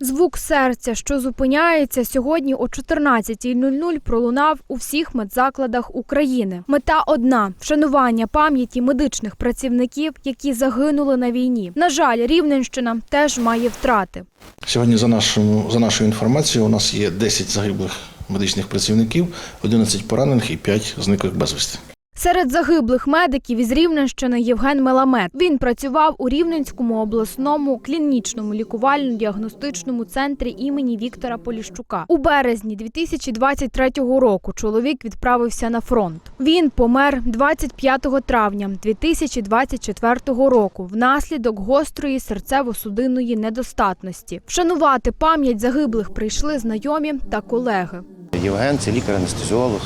Звук серця, що зупиняється сьогодні о 14.00 пролунав у всіх медзакладах України. Мета одна вшанування пам'яті медичних працівників, які загинули на війні. На жаль, Рівненщина теж має втрати. Сьогодні, за, нашому, за нашою інформацією, у нас є 10 загиблих медичних працівників, 11 поранених і 5 зниклих безвісти. Серед загиблих медиків із Рівненщини Євген Меламет. Він працював у Рівненському обласному клінічному лікувально-діагностичному центрі імені Віктора Поліщука. У березні 2023 року чоловік відправився на фронт. Він помер 25 травня 2024 року внаслідок гострої серцево-судинної недостатності. Вшанувати пам'ять загиблих прийшли знайомі та колеги. Євген це лікар-анестезіолог,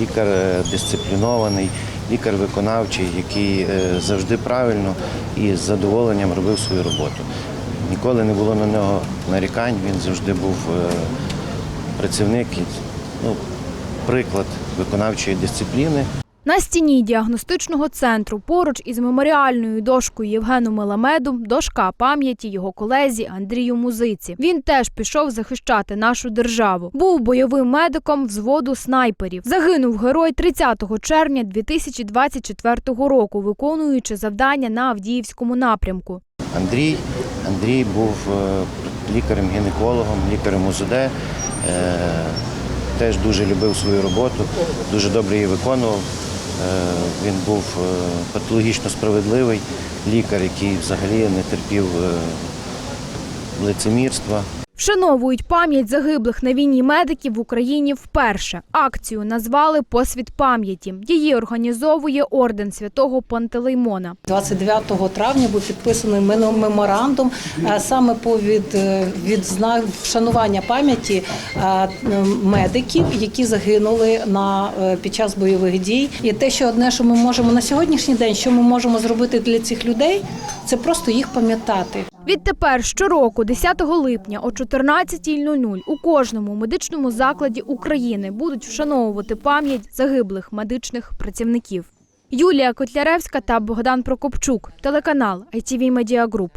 лікар е, дисциплінований, лікар виконавчий, який е, завжди правильно і з задоволенням робив свою роботу. Ніколи не було на нього нарікань, він завжди був е, працівник, ну, приклад виконавчої дисципліни. На стіні діагностичного центру поруч із меморіальною дошкою Євгену Меламеду дошка пам'яті його колезі Андрію Музиці. Він теж пішов захищати нашу державу. Був бойовим медиком взводу снайперів. Загинув герой 30 червня 2024 року, виконуючи завдання на Авдіївському напрямку. Андрій, Андрій був е, лікарем-гінекологом, лікарем УЗД. е, Теж дуже любив свою роботу, дуже добре її виконував. Е, Він був е, патологічно справедливий лікар, який взагалі не терпів е, лицемірства. Вшановують пам'ять загиблих на війні медиків в Україні вперше. Акцію назвали Посвіт пам'яті. Її організовує орден святого Пантелеймона. 29 травня був підписаний меморандум е, саме по від, е, відзна- вшанування пам'яті е, медиків, які загинули на під час бойових дій. І те, що одне, що ми можемо на сьогоднішній день, що ми можемо зробити для цих людей, це просто їх пам'ятати. Відтепер щороку, 10 липня о 14.00 у кожному медичному закладі України будуть вшановувати пам'ять загиблих медичних працівників. Юлія Котляревська та Богдан Прокопчук, телеканал ITV Media Group.